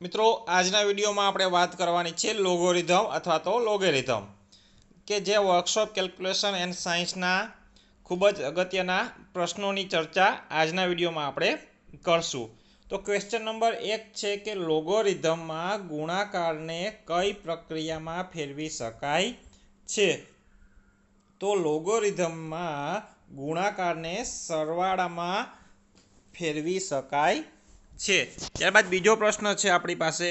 મિત્રો, આજના વિડીયોમાં આપણે વાત કરવાની છે લોગોરિધમ અથવા તો લોગેરિધમ, કે જે વર્કશોપ કેલ્ક્યુલેશન એન્ડ સાયન્સના ખૂબ જ અગત્યના પ્રશ્નોની ચર્ચા આજના વિડીયોમાં આપણે કરશું. તો ક્વેશ્ચન નંબર એક છે કે લોગોરિધમમાં ગુણાકારને કઈ પ્રક્રિયામાં ફેરવી શકાય છે? તો લોગોરિધમમાં ગુણાકારને સરવાળામાં ફેરવી શકાય છે. ત્યારબાદ બીજો પ્રશ્ન છે આપણી પાસે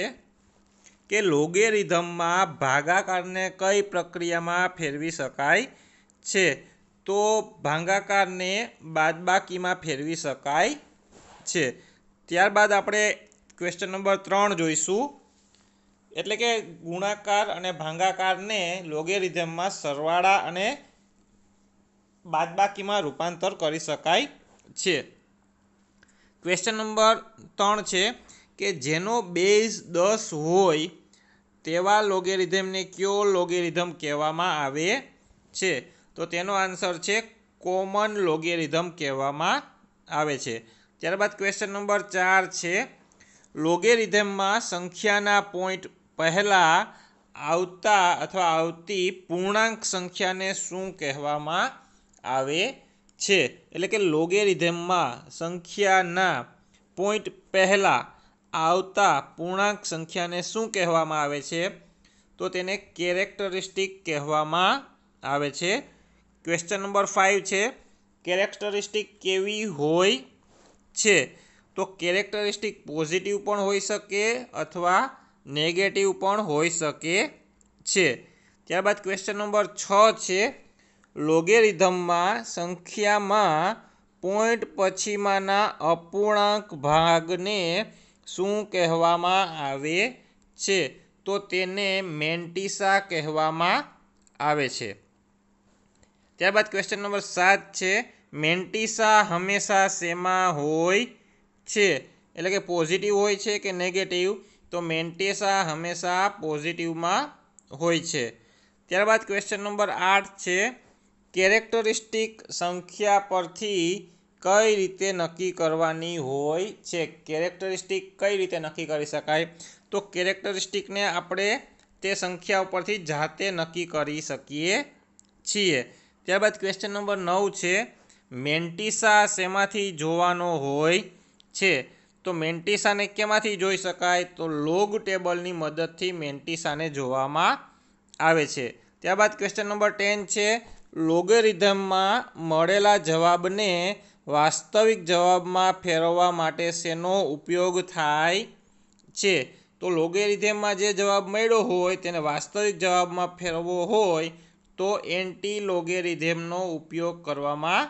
કે લોગેરિધમમાં ભાગાકારને કઈ પ્રક્રિયામાં ફેરવી શકાય છે? તો ભાગાકારને બાદબાકીમાં ફેરવી શકાય છે. ત્યારબાદ આપણે ક્વેશ્ચન નંબર ત્રણ જોઈશું. એટલે કે ગુણાકાર અને ભાગાકારને લોગેરિધમમાં સરવાળા અને બાદબાકીમાં રૂપાંતર કરી શકાય છે. ક્વેશ્ચન નંબર ત્રણ છે કે જેનો બેઝ દસ હોય, તેવા લોગેરિધમને કયો લોગેરિધમ કહેવામાં આવે છે? તો તેનો આન્સર છે કોમન લોગેરિધમ કહેવામાં આવે છે. ત્યારબાદ ક્વેશ્ચન નંબર ચાર છે લોગેરિધમમાં સંખ્યાના પોઈન્ટ પહેલાં આવતા અથવા આવતી પૂર્ણાંક સંખ્યાને શું કહેવામાં આવે છે. એટલે કે લોગેરિધમમાં સંખ્યાના પોઈન્ટ પહેલાં આવતા પૂર્ણાંક સંખ્યાને શું કહેવામાં આવે છે? તો તેને કેરેક્ટરિસ્ટિક કહેવામાં આવે છે. ક્વેશ્ચન નંબર ફાઇવ છે. કેરેક્ટરિસ્ટિક કેવી હોય છે? તો કેરેક્ટરિસ્ટિક પોઝિટિવ પણ હોઈ શકે અથવા નેગેટિવ પણ હોઈ શકે છે. ત્યારબાદ ક્વેશ્ચન નંબર છ છે. લોગેરિધમમાં સંખ્યામાં પોઈન્ટ પછીમાંના અપૂર્ણાંક ભાગને શું કહેવામાં આવે છે? તો તેને મેન્ટિસા કહેવામાં આવે છે. ત્યારબાદ ક્વેશ્ચન નંબર સાત છે. મેન્ટિસા હંમેશા શેમાં હોય છે? એટલે કે પોઝિટિવ હોય છે કે નેગેટિવ તો મેન્ટિસા હંમેશા પોઝિટિવમાં હોય છે. ત્યારબાદ ક્વેશ્ચન નંબર આઠ છે. કેરેક્ટરિસ્ટિક સંખ્યા પરથી કઈ રીતે નક્કી કરવાની હોય છે? કેરેક્ટરિસ્ટિક કઈ રીતે નક્કી કરી શકાય? તો કેરેક્ટરિસ્ટિકને આપણે તે સંખ્યા ઉપરથી જાતે નક્કી કરી શકીએ છીએ. ત્યારબાદ ક્વેશ્ચન નંબર નવ છે, મેન્ટિસા શેમાંથી જોવાનો હોય છે? તો મેન્ટિસાને કેમાંથી જોઈ શકાય? તો લોગ ટેબલની મદદથી મેન્ટિસાને જોવામાં આવે છે. ત્યારબાદ ક્વેશ્ચન નંબર ટેન છે લોગેરિધમમાં મળેલા જવાબને વાસ્તવિક જવાબમાં ફેરવવા માટે શેનો ઉપયોગ થાય છે? તો લોગેરિધમમાં જે જવાબ મળ્યો હોય, તેને વાસ્તવિક જવાબમાં ફેરવવો હોય, તો એન્ટી લોગેરિધમનો ઉપયોગ કરવામાં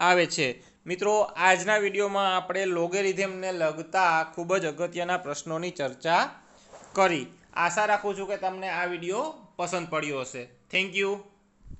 આવે છે. મિત્રો, આજના વિડીયોમાં આપણે લોગેરિધમને લગતા ખૂબ જ અગત્યના પ્રશ્નોની ચર્ચા કરી. આશા રાખું છું કે તમને આ વીડિયો પસંદ પડ્યો હશે. Thank you.